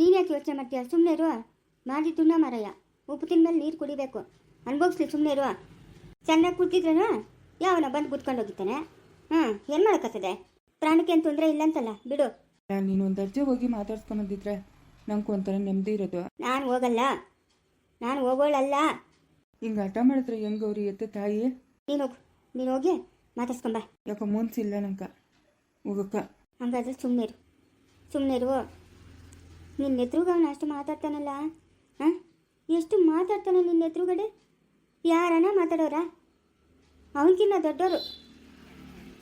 ನೀನು ಯಾಕೆ ಯೋಚನೆ ಮಾಡ್ತೀಯ? ಸುಮ್ಮನೆ ಇರುವ ಮಾಡಿ ತುಂಡ ಮಾರಯ್ಯ ಉಪ್ಪು ತಿಂದ್ಮೇಲೆ ನೀರು ಕುಡಿಬೇಕು. ಅನ್ಭೋಗಿಸ್ಲಿ ಸುಮ್ಮನೆ ಇರುವ ಚೆನ್ನಾಗಿ ಕುಡ್ತಿದ್ರೇನು? ಯಾವನ ಬಂದು ಕುತ್ಕೊಂಡು ಹೋಗಿತ್ತಾನೆ ಹ್ಞೂ ಏನು ಮಾಡೋಕ್ಕತ್ತದೆ ಪ್ರಾಣಕ್ಕೆ ಏನು ತೊಂದರೆ ಇಲ್ಲ ಅಂತಲ್ಲ ಬಿಡು. ನೀನು ಒಂದು ಅರ್ಜಿ ಹೋಗಿ ಮಾತಾಡ್ಸ್ಕೊಂಬಂದಿದ್ರೆ ನಂಗೆ ಒಂಥರ ನೆಮ್ಮದಿ ಇರೋದು. ನಾನು ಹೋಗಲ್ಲ. ನಾನು ಹೋಗೋಳಲ್ಲ. ಹಿಂಗೆ ಹಠ ಮಾಡಿದ್ರೆ ಹೆಂಗೆ ಅವ್ರಿ ಎತ್ತ ತಾಯಿ? ನೀನು ಹೋಗು. ನೀನು ಹೋಗಿ ಮಾತಾಡ್ಸ್ಕೊಂಬ. ಯಾಕೋ ಮುನ್ಸಿಲ್ಲ ನಂಗೆ. ಹೋಗಕ್ಕ. ಹಂಗಾದ್ರೆ ಸುಮ್ಮನೆ ಇರು. ಸುಮ್ಮನೆ ಇರು. ನಿನ್ನ ಎದುರುಗ ಅವನು ಅಷ್ಟು ಮಾತಾಡ್ತಾನಲ್ಲ ಹಾಂ ಎಷ್ಟು ಮಾತಾಡ್ತಾನೆ ನಿನ್ನ ಎದುರುಗಡೆ? ಯಾರನ ಮಾತಾಡೋರ? ಅವನಕಿನ್ನ ದೊಡ್ಡವರು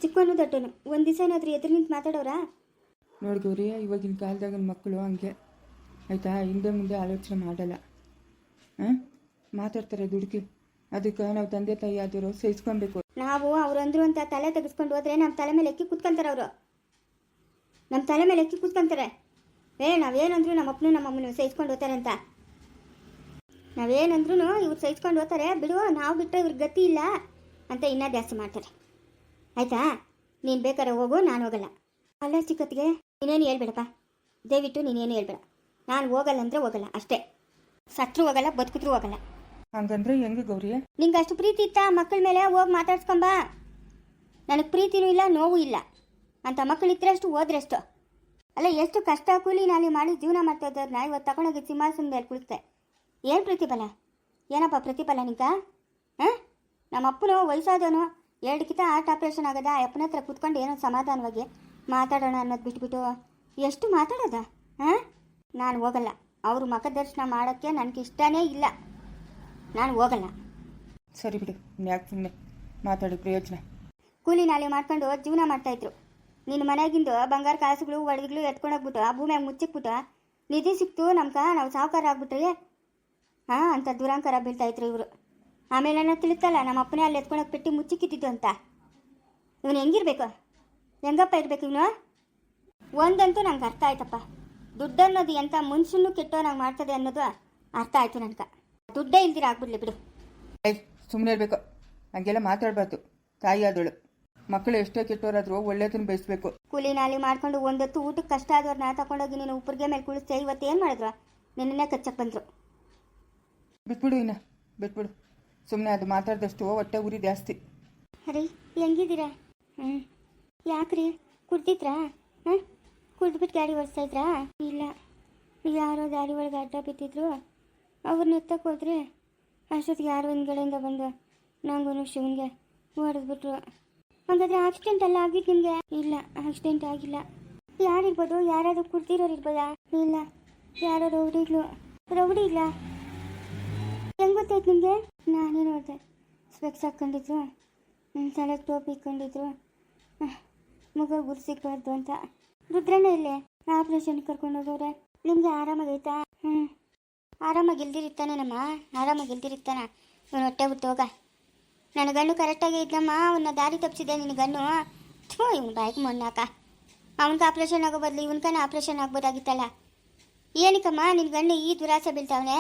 ಚಿಕ್ಕವನು ದೊಡ್ಡವನು. ಒಂದು ದಿವಸ ಏನಾದರೂ ಎದುರು ನಿಂತು ಮಾತಾಡೋರಾ? ನೋಡಿ ಗೌರಿ ಇವಾಗಿನ ಕಾಲದಾಗ ಮಕ್ಕಳು ಹಂಗೆ. ಆಯಿತಾ? ಹಿಂದೆ ಮುಂದೆ ಆಲೋಚನೆ ಮಾಡಲ್ಲ. ಹಾಂ ಮಾತಾಡ್ತಾರೆ ದುಡುಕಿ. ಅದಕ್ಕೆ ನಾವು ತಂದೆ ತಾಯಿ ಆದರೂ ಸಹಿಸ್ಕೊಬೇಕು ನಾವು ಅವ್ರು ಅಂದ್ರು ಅಂತ ತಲೆ ತೆಗೆಸ್ಕೊಂಡು ಹೋದ್ರೆ ನಮ್ಮ ತಲೆ ಮೇಲೆ ಎಕ್ಕಿ ಕೂತ್ಕೊಂತಾರೆ ಅವರು. ನಮ್ಮ ತಲೆ ಮೇಲೆ ಎಕ್ಕಿ ಕೂತ್ಕೊಂತಾರೆ. ಏ ನಾವೇನಂದ್ರು ನಮ್ಮ ಅಪ್ಪನು ನಮ್ಮ ಅಮ್ಮನು ಸಹಿಸ್ಕೊಂಡು ಹೋಗ್ತಾರೆ ಅಂತ. ನಾವೇನಂದ್ರು ಇವ್ರು ಸಹಿಸ್ಕೊಂಡು ಹೋಗ್ತಾರೆ. ಬಿಡು ನಾವು ಬಿಟ್ಟರೆ ಇವ್ರಿಗೆ ಗತಿ ಇಲ್ಲ ಅಂತ ಇನ್ನೂ ಜಾಸ್ತಿ ಮಾಡ್ತಾರೆ. ಆಯ್ತಾ? ನೀನು ಬೇಕಾದ್ರೆ ಹೋಗು ನಾನು ಹೋಗಲ್ಲ. ಅಲ್ಲ ಚಿಕ್ಕತ್ತಿಗೆ ನೀನೇನು ಹೇಳ್ಬೇಡಪ್ಪ. ದಯವಿಟ್ಟು ನೀನೇನು ಹೇಳ್ಬೇಡ. ನಾನು ಹೋಗಲ್ಲ ಅಂದರೆ ಹೋಗಲ್ಲ ಅಷ್ಟೇ. ಸತ್ರು ಹೋಗಲ್ಲ ಬದುಕಿದ್ರು ಹೋಗಲ್ಲ. ಹಂಗಂದ್ರೆ ಹೆಂಗೆ ಗೌರಿ? ನಿಂಗೆ ಅಷ್ಟು ಪ್ರೀತಿ ಇತ್ತಾ? ಮಕ್ಕಳ ಮೇಲೆ ಹೋಗಿ ಮಾತಾಡ್ಸ್ಕೊಂಬ. ನನಗೆ ಪ್ರೀತಿನೂ ಇಲ್ಲ ನೋವು ಇಲ್ಲ. ಅಂತ ಮಕ್ಕಳಿದ್ರೆ ಅಷ್ಟು ಹೋದ್ರಷ್ಟು ಅಲ್ಲ ಎಷ್ಟು ಕಷ್ಟ ಕೂಲಿ ನಾಲಿ ಮಾಡಿ ಜೀವನ ಮಾಡ್ತಾ ಇದ್ದವ್ರನ್ನ ಇವತ್ತು ತಗೊಂಡೋಗಿ ಸಿಂಹಾಸನ ಮೇಲೆ ಕುಳಿತೆ ಏನು ಪ್ರತಿಫಲ? ಏನಪ್ಪ ಪ್ರತಿಫಲ ನಿಂಕ ಹಾಂ? ನಮ್ಮ ಅಪ್ಪನು ವಯಸ್ಸಾದವನು. ಎರಡು ಕಿತ ಹಾರ್ಟ್ ಆಪ್ರೇಷನ್ ಆಗದ. ಆ ಅಪ್ಪನ ಹತ್ರ ಕೂತ್ಕೊಂಡು ಏನೋ ಸಮಾಧಾನವಾಗಿ ಮಾತಾಡೋಣ ಅನ್ನೋದು ಬಿಟ್ಬಿಟ್ಟು. ಎಷ್ಟು ಮಾತಾಡೋದ? ಹಾಂ? ನಾನು ಹೋಗಲ್ಲ. ಅವರು ಮಖದರ್ಶನ ಮಾಡೋಕ್ಕೆ ನನಗೆ ಇಷ್ಟನೇ ಇಲ್ಲ. ನಾನು ಹೋಗಲ್ಲ. ಸರಿ ಬಿಡು. ಯಾಕೆ ಸುಮ್ಮನೆ ಮಾತಾಡಿ ಪ್ರಯೋಜನ. ಕೂಲಿ ನಾಲಿ ಮಾಡ್ಕೊಂಡು ಜೀವನ ಮಾಡ್ತಾಯಿದ್ರು ನಿನ್ನ ಮನೆಗಿಂದು ಬಂಗಾರ ಕಾಸುಗಳು, ಒಡವೆಗಳು ಎತ್ಕೊಂಡೋಗ್ಬಿಟ್ಟು ಆ ಭೂಮಿಯಾಗ ಮುಚ್ಚಿಕ್ಬಿಟ್ಟು, ನಿಧಿ ಸಿಕ್ತು ನಮ್ಗೆ ನಾವು ಸಾವುಕಾರ ಆಗ್ಬಿಟ್ರಿ ಹಾಂ ಅಂತ ದುರಾಂಕಾರ ಬೀಳ್ತಾಯಿದ್ರು ಇವರು. ಆಮೇಲೆ ನಾನು ತಿಳಿತಲ್ಲ, ನಮ್ಮ ಅಪ್ಪನೇ ಅಲ್ಲಿ ಎತ್ಕೊಂಡೋಗಿ ಪೆಟ್ಟಿ ಮುಚ್ಚಿಕ್ಕಿದ್ದು ಅಂತ. ಇವನು ಹೆಂಗಿರ್ಬೇಕು? ಹೆಂಗಪ್ಪ ಇರಬೇಕು ಇವನು? ಒಂದಂತೂ ನಂಗೆ ಅರ್ಥ ಆಯ್ತಪ್ಪ. ದುಡ್ಡು ಅನ್ನೋದು ಎಂಥ ಮನುಷ್ಯನು ಕೆಟ್ಟೋ ನಂಗೆ ಮಾಡ್ತದೆ ಅನ್ನೋದು ಅರ್ಥ ಆಯ್ತು ನನಗೆ. ದುಡ್ಡೇ ಇಲ್ದಿರ ಆಗ್ಬಿಡ್ಲಿ ಬಿಡು. ಸುಮ್ಮನೆ ಇರಬೇಕು. ಹಂಗೆಲ್ಲ ಮಾತಾಡಬಾರ್ದು. ತಾಯಿ ಆದಳು. ಮಕ್ಕಳು ಎಷ್ಟೇ ಕೆಟ್ಟವರಾದ್ರೂ ಒಳ್ಳೇದನ್ನ ಬಯಸ್ಬೇಕು. ಕೂಲಿ ನಾಲಿ ಮಾಡ್ಕೊಂಡು ಒಂದೊತ್ತು ಊಟಕ್ಕೆ ಕಷ್ಟ ಆದವ್ರನ್ನ ತಕೊಂಡೋಗಿ ನೀನು ಉಪ್ಪರಿಗೆ ಮೇಲೆ ಕುಳಿಸ್ತೇ ಇವತ್ತು ಏನು ಮಾಡಿದ್ರು? ನಿನ್ನೆ ಕಚ್ಚಕ್ಕೆ ಬಂದರು. ಬಿಟ್ಬಿಡು ಇನ್ನ ಬಿಟ್ಬಿಡು. ಸುಮ್ಮನೆ ಅದು ಮಾತಾಡ್ದಷ್ಟು ಹೊಟ್ಟೆ ಉರಿ ಜಾಸ್ತಿ. ಅರೆ ಹೆಂಗಿದ್ದೀರಾ? ಹ್ಞೂ ಯಾಕ್ರಿ? ಕುಡ್ದಿದ್ರಾ? ಹಾಂ? ಕುಡ್ದ್ಬಿಟ್ಟು ಗಾಡಿ ಓಡಿಸ್ತಾ ಇದ್ರಾ? ಇಲ್ಲ. ಯಾರೋ ದಾರಿ ಒಳಗೆ ಅಡ್ಡ ಬಿದ್ದಿದ್ರು. ಅವ್ರನ್ನ ಎತ್ತಕ್ಕೆ ಹೋದ್ರೆ ಅಷ್ಟೊತ್ತಿಗೆ ಯಾರೋ ಹಿಂದ್ಗಡೆಯಿಂದ ಬಂದು ನಂಗೂ ಶಿವನ್ಗೆ ಹೊಡೆದ್ಬಿಟ್ರು ಹಾಗಾದ್ರೆ ಆಕ್ಸಿಡೆಂಟ್ ಎಲ್ಲ ಆಗಿದ್ದು ನಿಮಗೆ? ಇಲ್ಲ ಆಕ್ಸಿಡೆಂಟ್ ಆಗಿಲ್ಲ. ಯಾರಿರ್ಬೋದು? ಯಾರಾದರೂ ಕುಡ್ದಿರೋರು ಇರ್ಬೋದಾ? ಇಲ್ಲ. ಯಾರೋ ರೌಡಿಗಳು ರೌಡಿ ಇಲ್ಲ. ಹೆಂಗ್ ಗೊತ್ತಾಯ್ತು ನಿಮಗೆ? ನಾನೇ ನೋಡಿದೆ. ಸ್ಪೆಕ್ಸ್ ಹಾಕೊಂಡಿದ್ರು. ನನ್ನ ತಲೆಗೆ ಟೋಪಿ ಇಟ್ಕೊಂಡಿದ್ರು. ಮಗ ಮುಗ ಗುರು ಸಿಗ್ಬಾರ್ದು ಅಂತ. ರುದ್ರಣ್ಣ ಇಲ್ಲೇ ಆಪ್ರೇಷನ್ ಕರ್ಕೊಂಡು ಹೋಗೋರೆ. ನಿಮಗೆ ಆರಾಮಾಗೈತಾ ಹ್ಞೂ ಆರಾಮಾಗಿ ಇಲ್ದಿರಿತ್ತಾನೇನಮ್ಮ ಆರಾಮಾಗಿ ಇಲ್ದಿರಿತ್ತಾನ ಹೊಟ್ಟೆ ಬಿಟ್ಟು ಹೋಗ. ನನ್ನ ಗಂಡು ಕರೆಕ್ಟಾಗಿ ಇದ್ದಮ್ಮ ಅವನ್ನ ದಾರಿ ತಪ್ಪಿಸಿದೆ ನಿನ್ನ ಗಣ್ಣು ಥೂ, ಇವ್ನು ಬಾಯ್ಗೆ ಮೊನ್ನಾಕ ಅವನಿಗೆ ಆಪ್ರೇಷನ್ ಆಗೋ ಬದಲು ಇವನ್ಕನ ಆಪ್ರೇಷನ್ ಆಗ್ಬೋದಾಗಿತ್ತಲ್ಲ. ಏನಕ್ಕಮ್ಮ ನಿನ್ನ ಗಂಡು ಈ ದುರಾಸೆ ಬೀಳ್ತಾವನೆ?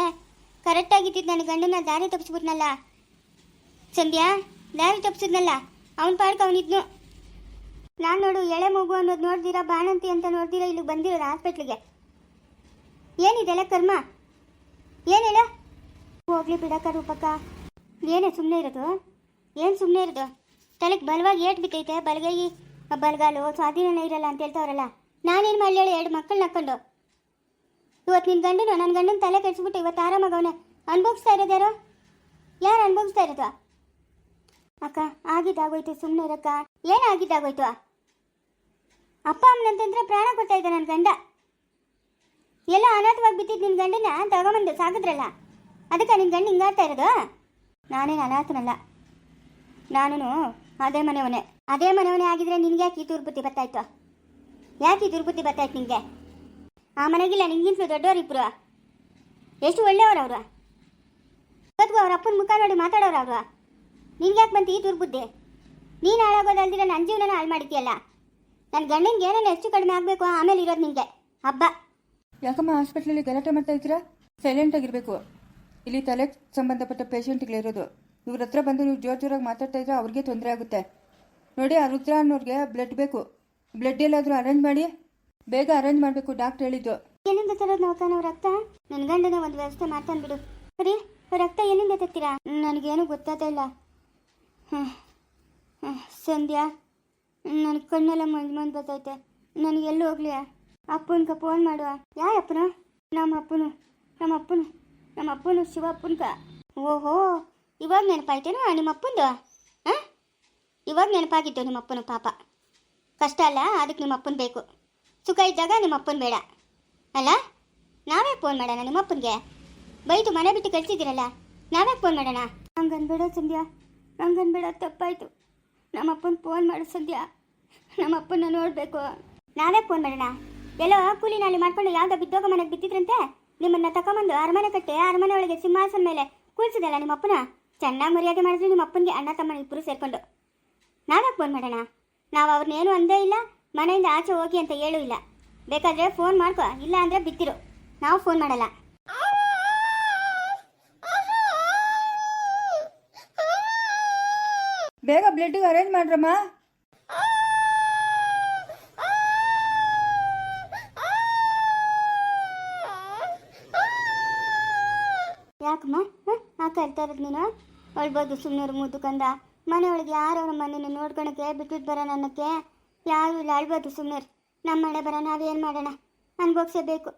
ಕರೆಕ್ಟಾಗಿದ್ದಿದ್ದು ನನ್ನ ಗಂಡನ ದಾರಿ ತಪ್ಪಿಸ್ಬಿಟ್ನಲ್ಲ. ಸಂಧ್ಯಾ, ದಾರಿ ತಪ್ಪಿಸಿದ್ನಲ್ಲ, ಅವನ ಪಾಡ್ಕ ಅವನಿದ್ನು ನಾನು ನೋಡು, ಎಳೆ ಮಗು ಅನ್ನೋದು ನೋಡ್ದಿರಾ ಬಾಣಂತಿ ಅಂತ ನೋಡ್ದಿರಾ ಇಲ್ಲಿಗೆ ಬಂದಿರೋದು ಹಾಸ್ಪಿಟ್ಲಿಗೆ? ಏನಿದೆಲ್ಲ ಕರ್ಮ? ಏನಿಲ್ಲ ಹೋಗ್ಲಿ ಬಿಡಕ್ಕ ರೂಪಕ್ಕ. ಏನೇ ಸುಮ್ಮನೆ ಇರೋದು? ಏನು ಸುಮ್ಮನೆ ಇರೋದು? ತಲೆಗೆ ಬಲವಾಗಿ ಏಟ್ ಬಿತ್ತೈತೆ ಬಲಗೈ ಬಲಗಾಲು ಸ್ವಾಧೀನನೇ ಇರಲ್ಲ ಅಂತ ಹೇಳ್ತಾವ್ರಲ್ಲ. ನಾನೇನು ಮಾಡಲಿ ಹೇಳಿ, ಎರಡು ಮಕ್ಕಳನ್ನ ನಕ್ಕೊಂಡು ಇವತ್ತು ನಿನ್ನ ಗಂಡನು ನನ್ನ ಗಂಡನ ತಲೆ ಕೆಡಿಸ್ಬಿಟ್ಟು ಇವತ್ತು ಆರಾಮಾಗವನೆ ಅನುಭವಿಸ್ತಾ ಇರೋದು ಯಾರು? ಯಾರು ಅನುಭವಿಸ್ತಾ ಇರೋದು? ಅಕ್ಕ, ಆಗಿದ್ದಾಗೋಯ್ತು ಸುಮ್ಮನೆ ಇರಕ್ಕ ಏನು ಆಗಿದ್ದಾಗೋಯ್ತು? ಅಪ್ಪ ಅಮ್ಮನಂತಂದ್ರೆ ಪ್ರಾಣ ಕೊಡ್ತಾ ಇದ್ದ ನನ್ನ ಗಂಡ. ಎಲ್ಲ ಅನಾಥವಾಗಿ ಬಿದ್ದಿದ್ದು ನಿನ್ನ ಗಂಡನ ತಗೊಂಬಂದು ಸಾಕಿದ್ರಲ್ಲ. ಅದಕ್ಕೆ ನಿನ್ನ ಗಂಡ ಹಿಂಗಾಡ್ತಾ ಇರೋದು? ನಾನೇನು ಅನಾಥನಲ್ಲ. ನಾನು ಅದೇ ಮನೆಯವನೇ. ಅದೇ ಮನೆಯವನೇ ಆಗಿದ್ರೆ ನಿನ್ಗೆ ಯಾಕೆ ಈ ದುರ್ಬುದ್ಧಿ ಬರ್ತಾಯಿತ್ತು ಯಾಕೆ ಈ ದುರ್ಬುದ್ಧಿ ಬರ್ತಾಯ್ತು ನಿನಗೆ? ಆ ಮನೆಗಿಲ್ಲ, ನಿನ್ಗಿಂತಲೂ ದೊಡ್ಡವರಿಬ್ರು ಎಷ್ಟು ಒಳ್ಳೆಯವರು ಅವರು ಇವತ್ತಿಗೂ ಅವ್ರ ಅಪ್ಪನ ಮುಖ ನೋಡಿ ಮಾತಾಡೋರು ಅವರು ನಿನ್ಗೆ ಯಾಕೆ ಬಂತು ಈ ದುರ್ಬುದ್ಧಿ? ನೀನು ಹಾಳಾಗೋದಲ್ದಿರ ನನ್ನ ಜೀವನನ ಹಾಳು ಮಾಡಿದ್ಯಲ್ಲ? ನನ್ನ ಗಂಡನಿಗೆ ಏನೇನು ಹೆಚ್ಚು ಕಡಿಮೆ ಆಗಬೇಕು, ಆಮೇಲೆ ಇರೋದು ನಿನಗೆ. ಹಬ್ಬ. ಯಾಕಮ್ಮ ಹಾಸ್ಪಿಟ್ಲಲ್ಲಿ ಗಲಾಟೆ ಮಾಡ್ತಾ ಇದ್ದೀರಾ? ಸೈಲೆಂಟ್ ಆಗಿರಬೇಕು. ಇಲ್ಲಿ ತಲೆ ಸಂಬಂಧಪಟ್ಟ ಪೇಷಂಟ್ಗಳಿರೋದು ಇವ್ರ ಹತ್ರ ಬಂದು ನೀವು ಜೋರ್ ಜೋರಾಗಿ ಮಾತಾಡ್ತಾ ಇದ್ರೆ ಅವ್ರಿಗೆ ತೊಂದರೆ ಆಗುತ್ತೆ. ನೋಡಿ, ಆ ರುದ್ರ ಅನ್ನೋರಿಗೆ ಬ್ಲಡ್ ಬೇಕು. ಬ್ಲಡ್ ಎಲ್ಲಾದರೂ ಅರೇಂಜ್ ಮಾಡಿ, ಬೇಗ ಅರೇಂಜ್ ಮಾಡಬೇಕು ಡಾಕ್ಟರ್ ಹೇಳಿದ್ದು. ಎಲ್ಲಿಂದ ತರೋದು ನಾವು ನಾವು ರಕ್ತ ನನ್ನ ಗಂಡನ ಒಂದು ವ್ಯವಸ್ಥೆ ಮಾಡ್ತಾನೆ ಬಿಡು. ಸರಿ ರಕ್ತ ಎಲ್ಲಿಂದ ತತ್ತೀರಾ? ನನಗೇನು ಗೊತ್ತಾಗ್ತಾ ಇಲ್ಲ. ಸಂಧ್ಯಾ ನನ್ನ ಕಣ್ಣೆಲ್ಲ ಮಂಜು ಮಂಜು ಬರ್ತೈತೆ. ನನಗೆ ಎಲ್ಲಿ ಹೋಗ್ಲಿ? ಅಪ್ಪನ್ಕ ಫೋನ್ ಮಾಡುವ. ಯಾ ಅಪ್ಪನ ನಮ್ಮ ಅಪ್ಪನು ನಮ್ಮ ಅಪ್ಪನು ನಮ್ಮ ಅಪ್ಪನು ಶಿವ ಅಪ್ಪನ್ಕ ಓಹೋ! ಇವಾಗ ನೆನಪಾಯ್ತೇನೋ ನಿಮ್ಮ ಅಪ್ಪಂದು ಹಾಂ ಇವಾಗ ನೆನಪಾಗಿತ್ತು ನಿಮ್ಮ ಅಪ್ಪನ ಪಾಪ? ಕಷ್ಟ ಅಲ್ಲ ಅದಕ್ಕೆ ನಿಮ್ಮ ಅಪ್ಪನ ಬೇಕು. ಸುಖ ಇದ್ದಾಗ ನಿಮ್ಮ ಅಪ್ಪನ ಬೇಡ. ಅಲ್ಲ? ನಾವೇ ಫೋನ್ ಮಾಡೋಣ ನಿಮ್ಮ ಅಪ್ಪನಿಗೆ ಬೈತು ಮನೆ ಬಿಟ್ಟು ಕಳಿಸಿದ್ದೀರಲ್ಲ ನಾವೇ ಫೋನ್ ಮಾಡೋಣ? ಹಂಗನ್ಬೇಡ ಸಂಧ್ಯಾ ಹಂಗನ್ಬೇಡ ತಪ್ಪಾಯಿತು. ನಮ್ಮ ಅಪ್ಪನ ಫೋನ್ ಮಾಡು ಸಂಧ್ಯಾ. ನಮ್ಮ ಅಪ್ಪನ ನೋಡಬೇಕು. ನಾವೇ ಫೋನ್ ಮಾಡೋಣ? ಎಲ್ಲೋ ಕೂಲಿನಲ್ಲಿ ನಾಲಿ ಮಾಡ್ಕೊಂಡು ಯಾವ್ದೋ ಬಿದ್ದೋಗ ಮನೆಗೆ ಬಿದ್ದಿದ್ರಂತೆ? ನಿಮ್ಮನ್ನ ತಗೊಂಬಂದು ಅರಮನೆ ಕಟ್ಟೆ ಅರಮನೆ ಒಳಗೆ ಸಿಂಹಾಸನ ಮೇಲೆ ಕೂರಿಸಿದಲ್ಲ ನಿಮ್ಮ ಅಪ್ಪನ ಚೆನ್ನಾಗಿ ಮರ್ಯಾದೆ ಮಾಡಿದ್ರು ನಿಮ್ಮ ಅಪ್ಪನಿಗೆ ಅಣ್ಣ ತಮ್ಮನ ಇಬ್ಬರು ಸೇರ್ಕೊಂಡು. ನಾವೇ ಫೋನ್ ಮಾಡೋಣ? ನಾವು ಅವ್ರನ್ನೇನು ಅಂದೇ ಇಲ್ಲ ಮನೆಯಿಂದ ಆಚೆ ಹೋಗಿ ಅಂತ ಹೇಳೂ ಇಲ್ಲ. ಬೇಕಾದ್ರೆ ಫೋನ್ ಮಾಡ್ಕೊ ಇಲ್ಲ ಅಂದ್ರೆ ಬಿತ್ತಿರು. ನಾವು ಫೋನ್ ಮಾಡಲ್ಲ. ಬೇಗ ಬ್ಲಡ್ಗೆ ಅರೇಂಜ್ ಮಾಡ್ರಮ್ಮ. ಯಾಕಮ್ಮ? ಇರ್ತಾ ಇರೋದು ನೀನು? ಅಳ್ಬೋದು ಸುಮ್ಮನೆ ಮೂದು ಕಂದ. ಮನೆಯೊಳಗೆ ಯಾರವ್ರ ಮನೇನ ನೋಡ್ಕೊಳಕ್ಕೆ ಬಿಟ್ಬಿಟ್ಟು ಬರೋಣ ಅನ್ನೋಕ್ಕೆ. ಯಾರು ಇಲ್ಲ ಅಳ್ಬೋದು ಸುಮ್ಮನೆ ನಮ್ಮ ಮನೆ ಬರ ನಾವೇನು ಮಾಡೋಣ? ಅನ್ಭೋಗ್ಸಬೇಕು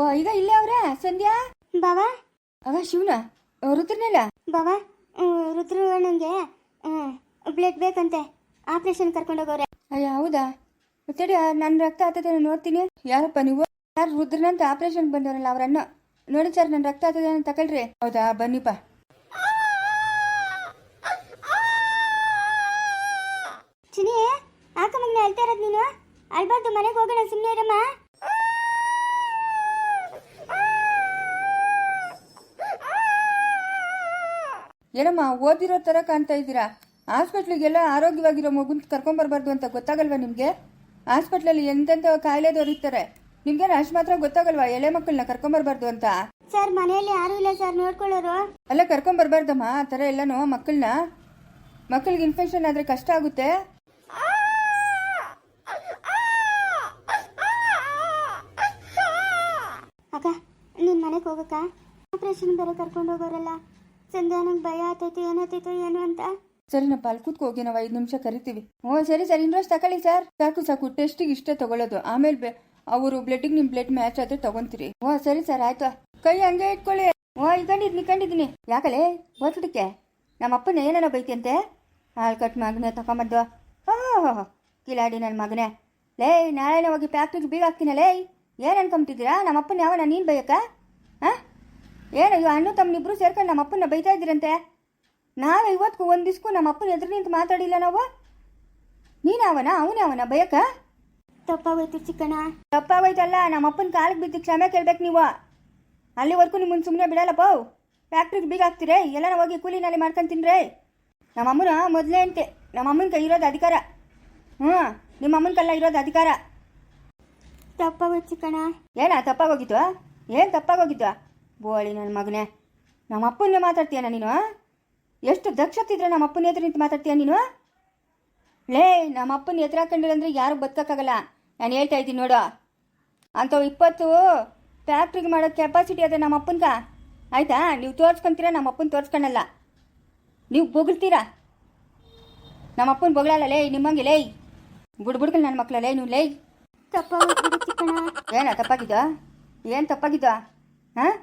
ಓ ಈಗ ಇಲ್ಲೇ ಅವ್ರ? ಸಂಧ್ಯಾ? ಬಾವಾ? ಅವ ಶಿವನ? ರುದ್ರನಲ್ಲ? ಬಾವಾ ನಂಗೆ ಬ್ಲಡ್ ಬೇಕಂತೆ. ಆಪರೇಷನ್ ಕರ್ಕೊಂಡೋಗವ್ರೆ. ಅಯ್ಯ ಹೌದಾ? ತಡಿ ನನ್ನ ರಕ್ತ ಆಗ್ತದೆ ನೋಡ್ತೀನಿ. ಯಾರಪ್ಪ ನೀವು? ಯಾರು ರುದ್ರನಂತ ಆಪರೇಷನ್ ಬಂದವರಲ್ಲ ಅವರನ್ನ? ನೋಡಿ ಸರ್ ನನ್ನ ರಕ್ತ ಆಗ್ತದೆ ಅಂತ ತಗೊಳ್ರಿ. ಹೌದಾ? ಬನ್ನಿಪ್ಪ. ಚಿನಿ ಆಕ ಮಗನ ಅಳ್ತಾ ಇರೋದು ನೀನು? ಅಳ್ಬಾರ್ದು ಮನೆಗೆ ಹೋಗೋಣ ಸುಮ್ಮನೆ ಇರಮ್ಮ. ಏನಮ್ಮ ಓದಿರೋ ಥರ ಕಾಣ್ತಾ ಇದ್ದೀರಾ? ಹಾಸ್ಪಿಟ್ಲಿಗೆಲ್ಲ ಆರೋಗ್ಯವಾಗಿರೋ ಮಗುನ್ ಕರ್ಕೊಂಬರ್ಬಾರ್ದು ಅಂತ ಗೊತ್ತಾಗಲ್ವಾ ನಿಮಗೆ? ಹಾಸ್ಪಿಟ್ಲಲ್ಲಿ ಎಂತೆಂಥ ಕಾಯಿಲೆ ದೊರೀತಾರೆ ನಿಮ್ಗೆ ಅಷ್ಟು ಮಾತ್ರ ಗೊತ್ತಾಗಲ್ವಾ? ಎಳೆ ಮಕ್ಕಳನ್ನ ಕರ್ಕೊಂಬರ್ಬಾರ್ದು ಅಂತ. ಸರ್ ಮನೆಯಲ್ಲಿ ಯಾರು ಇಲ್ಲ ಸರ್ ನೋಡ್ಕೊಳ್ಳೋರು? ಅಲ್ಲ ಕರ್ಕೊಂಬರ್ಬಾರ್ದಮ್ಮ ಆ ಥರ ಎಲ್ಲನೂ ಮಕ್ಕಳನ್ನ ಮಕ್ಕಳಿಗೆ ಇನ್ಫೆಕ್ಷನ್ ಆದರೆ ಕಷ್ಟ ಆಗುತ್ತೆ. ಅಕ್ಕ ನಿಮ್ಮ ಮನೆಗೆ ಹೋಗಕ್ಕ? ಆಪರೇಷನ್ ಬೇರೆ ಕರ್ಕೊಂಡು ಹೋಗೋರಲ್ಲ. ಸಂಧ್ಯಾ ನಂಗೆ ಭಯ ಆತೈತೆ ಏನಾತೈತೋ ಏನು ಅಂತ. ಸರಿನಪ್ಪ ಅಲ್ಲಿ ಕೂತ್ಕೋಗಿ ನಾವು ಐದು ನಿಮಿಷ ಕರಿತೀವಿ. ಓ, ಸರಿ, ಸರ್, ಇನ್ನೊಷ್ಟು ತಗೊಳ್ಳಿ ಸರ್ ಸಾಕು ಸಾಕು ಟೆಸ್ಟಿಗೆ ಇಷ್ಟೇ ತಗೊಳ್ಳೋದು ಆಮೇಲೆ ಅವರು ಬ್ಲಡ್ಡಿಗೆ ನಿಮ್ಮ ಬ್ಲಡ್ ಮ್ಯಾಚ್ ಆದ್ರೆ ತಗೊಂತೀರಿ. ಓ, ಸರಿ ಸರ್ ಆಯ್ತು. ಕೈ ಹಂಗೆ ಇಟ್ಕೊಳ್ಳಿ. ಓ ಇಟ್ಕೊಂಡಿದ್ನಿ ಕಂಡಿದ್ದೀನಿ ಯಾಕಲೇ? ನಮ್ಮ ಅಪ್ಪನ ಏನೇನೋ ಬೈತಿಯಂತೆ? ಹಾಲು ಕಟ್ ಮಗನೇ ತಗೊಂಬಂದು. ಓಹೋ ಕಿಲಾಡಿ ನನ್ನ ಮಗನೇ. ಲೇ, ನಾಳೆನೇ ಹೋಗಿ ಫ್ಯಾಕ್ಟ್ರಿಗೆ ಬೀಗ ಹಾಕ್ತೀನ, ಲೇ? ಏನು ಅನ್ಕೊಂಬಿಟ್ಟಿದ್ದೀರಾ? ನಮ್ಮ ಅಪ್ಪನ ಯಾವನ ನೀನು ಬೈಯಕ್ಕ? ಹಾಂ? ಏನೋ ಇವ ಅಣ್ಣು ತಮ್ಮನಿಬ್ರು ಸೇರ್ಕೊಂಡು ನಮ್ಮ ಅಪ್ಪನ ಬೈತಾ ಇದ್ದೀರಂತೆ? ನಾವೇ ಇವತ್ತಿಗೂ ಒಂದು ದಿವ್ಸಕ್ಕೂ ನಮ್ಮ ಅಪ್ಪನ ಎದುರು ನಿಂತು ಮಾತಾಡಿಲ್ಲ ನಾವು? ನೀನು ಅವನ? ಅವನೇ ಅವನ? ಬಯಕ? ತಪ್ಪಾಗೋಯ್ತು ಚಿಕ್ಕಣ ತಪ್ಪಾಗೋಯ್ತಲ್ಲ ನಮ್ಮ ಅಪ್ಪನ ಕಾಲಿಗೆ ಬಿದ್ದು ಕ್ಷಮೆ ಕೇಳ್ಬೇಕು ನೀವು. ಅಲ್ಲಿವರೆಗೂ ನಿಮ್ಮನ್ನು ಸುಮ್ಮನೆ ಬಿಡಲ್ಲಪ್ಪ ಫ್ಯಾಕ್ಟ್ರಿಗೆ ಬೀಗ ಹಾಕ್ತೀರಿ? ಎಲ್ಲ ಹೋಗಿ ಕೂಲಿನಲ್ಲಿ ಮಾಡ್ಕೊಂಡು ತಿನ್ರಿ. ನಮ್ಮ ಅಮ್ಮನ ಮೊದಲೇ ಅಂತೆ ನಮ್ಮ ಅಮ್ಮನ ಕೈ ಇರೋದು ಅಧಿಕಾರ. ಹ್ಞೂ ನಿಮ್ಮ ಅಮ್ಮನ ಕಲ್ಲ ಇರೋದು ಅಧಿಕಾರ. ತಪ್ಪಾಗೋಯ್ತು ಚಿಕ್ಕಣ ಏನ ತಪ್ಪಾಗೋಗಿತ್ತು ಏನು ತಪ್ಪಾಗೋಗಿತ್ತು ಬೋಳಿ ನನ್ನ ಮಗನೇ. ನಮ್ಮ ಅಪ್ಪನ್ನೇ ಮಾತಾಡ್ತೀಯನ ನೀನು ಎಷ್ಟು ದಕ್ಷತಿದ್ರೆ ನಮ್ಮ ಅಪ್ಪನ ಎದುರು ನಿಂತು ಮಾತಾಡ್ತೀಯ ನೀನು? ಲೇ ನಮ್ಮ ಅಪ್ಪನ ಎದುರು ಹಾಕೊಂಡಿರಂದ್ರೆ ಯಾರು ಬದುಕಕ್ಕಾಗಲ್ಲ. ನಾನು ಹೇಳ್ತಾ ಇದ್ದೀನಿ ನೋಡು. ಅಂಥವು ಇಪ್ಪತ್ತು ಫ್ಯಾಕ್ಟ್ರಿಗೆ ಮಾಡೋ ಕೆಪಾಸಿಟಿ ಅದೇ ನಮ್ಮ ಅಪ್ಪನ್ಗ. ಆಯ್ತಾ? ನೀವು ತೋರ್ಸ್ಕೊಂತೀರಾ ನಮ್ಮ ಅಪ್ಪನ ತೋರಿಸ್ಕೊಳಲ್ಲ ನೀವು ಬೊಗಳ್ತೀರಾ? ನಮ್ಮ ಅಪ್ಪನ ಬೊಗಳಲ್ಲ ಲೇ ನಿಮ್ಮಂಗೆ ಲೇ. ಬುಡ್ ಬುಡ್ಗಳು ನನ್ನ ಮಕ್ಳ ಲೇ ನೀವು ಲೇ. ತಪ್ಪ ಏನ ತಪ್ಪಾಗಿದ್ದ ಏನು ತಪ್ಪಾಗಿದ್ದ ಹಾಂ?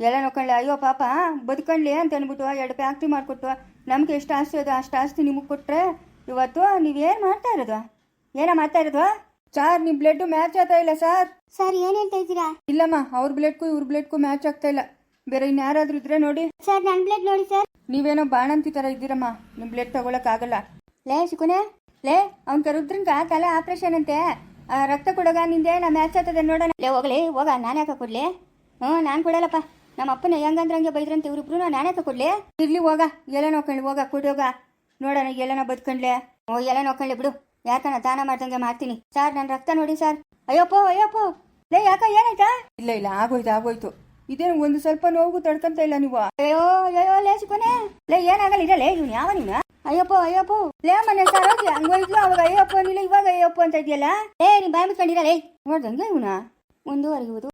ಎಲ್ಲ ನೋಡ್ಕೊಳ್ಳಿ ಅಯ್ಯೋ ಪಾಪ ಬದುಕೊಳ್ಳಿ ಅಂತ ಅಂದ್ಬಿಟ್ಟು ಎರಡು ಫ್ಯಾಕ್ಟ್ರಿ ಮಾಡಿಕೊಟ್ಟು ನಮ್ಗೆ ಎಷ್ಟು ಆಸ್ತಿ ಅದು ಅಷ್ಟು ಆಸ್ತಿ ನಿಮಗೆ ಕೊಟ್ಟರೆ ಇವತ್ತು ನೀವೇನು ಮಾಡ್ತಾ ಇರೋದು? ಏನೋ ಮಾಡ್ತಾ ಇರೋದು? ಸಾರ್ ನಿಮ್ಮ ಬ್ಲಡ್ ಮ್ಯಾಚ್ ಆಗ್ತಾ ಇಲ್ಲ ಸರ್ ಸರ್ ಏನು ಹೇಳ್ತಾ ಇದ್ದೀರಾ? ಇಲ್ಲಮ್ಮ ಅವ್ರ ಬ್ಲಡ್ಗೂ ಇವ್ರ ಬ್ಲಡ್ಗೂ ಮ್ಯಾಚ್ ಆಗ್ತಾ ಇಲ್ಲ. ಬೇರೆ ಇನ್ಯಾರಾದ್ರೂ ಇದ್ರೆ ನೋಡಿ. ಸರ್ ನನ್ನ ಬ್ಲಡ್ ನೋಡಿ ಸರ್ ನೀವೇನೋ ಬಾಣಂತಿ ಥರ ಇದ್ದೀರಮ್ಮ ನಿಮ್ಮ ಬ್ಲಡ್ ತಗೊಳಕ್ಕಾಗಲ್ಲ ಲೇ ಶಿಕುನೆ ಲೇ ಅವ್ನ ಕರುದ್ರಂಗ ಕಲೆ ಆಪರೇಷನ್ ಅಂತೆ. ಆ, ರಕ್ತ ಕೊಡೋಗ ನಿಂದೆ ನಾ ಮ್ಯಾಚ್ ಆಗ್ತದೆ ನೋಡೋಣ. ಲೇ ಹೋಗಲಿ ಹೋಗ ನಾನು ಯಾಕೆ ಕೊಡ್ಲಿ? ಹ್ಞೂ ನಾನು ಕೊಡಲ್ಲಪ್ಪ. ನಮ್ಮ ಅಪ್ಪನ ಹೆಂಗಂದ್ರಂಗೆ ಬೈದ್ರಂತೆ ಇವ್ರಿಬ್ರು ನಾನೇ ಕೊಡ್ಲಿ ಇರ್ಲಿ ಹೋಗ. ಎಲ್ಲ ನೋಡ್ಕೊಂಡು ಹೋಗ. ಕುಡೋಗ ನೋಡೋಣ ಎಲ್ಲನ ಬದುಕೊಂಡ್ಲೆ. ಓ ಎಲ್ಲ ನೋಡ್ಕೊಳ್ಳಿ ಬಿಡು. ಯಾಕನ ದಾನ ಮಾಡ್ದಂಗೆ ಮಾಡ್ತೀನಿ. ಸರ್ ನನ್ನ ರಕ್ತ ನೋಡಿ ಸರ್. ಅಯ್ಯಪ್ಪೋ ಅಯ್ಯಪ್ಪೋ. ಲೇ ಯಾಕ ಏನಾಯ್ತಾ? ಇಲ್ಲ ಇಲ್ಲ ಆಗೋಯ್ತು ಆಗೋಯ್ತು. ಇದೇನು ಒಂದು ಸ್ವಲ್ಪ ನೋವು ತಡ್ಕಂತ ಇಲ್ಲ ನೀವು? ಅಯ್ಯೋ ಅಯ್ಯೋ ಲೇ ಸಿಕ್ಕೋನೆ ಲೇ ಏನಾಗಲ್ಲ ಇರಲೇ ಇವ್ನು ಯಾವ ನೀನು? ಅಯ್ಯಪ್ಪೋ ಅಯ್ಯಪ್ಪೋ. ಲೇ ಮನೆ ಸರೋಗಿ ಹಂಗೋಯ್ತು ಅವಾಗ ಅಯ್ಯಪ್ಪ ಇಲ್ಲ ಇವಾಗ ಅಯ್ಯಪ್ಪ ಅಂತ ಇದೆಯಲ್ಲ ಏ ನೀನ್ ಬಾಯಿ ಮುಚ್ಕೊಂಡಿರಲೇ. ನೋಡ್ದಂಗೆ ಇವನ? ಮುಂದುವರಿಯುವುದು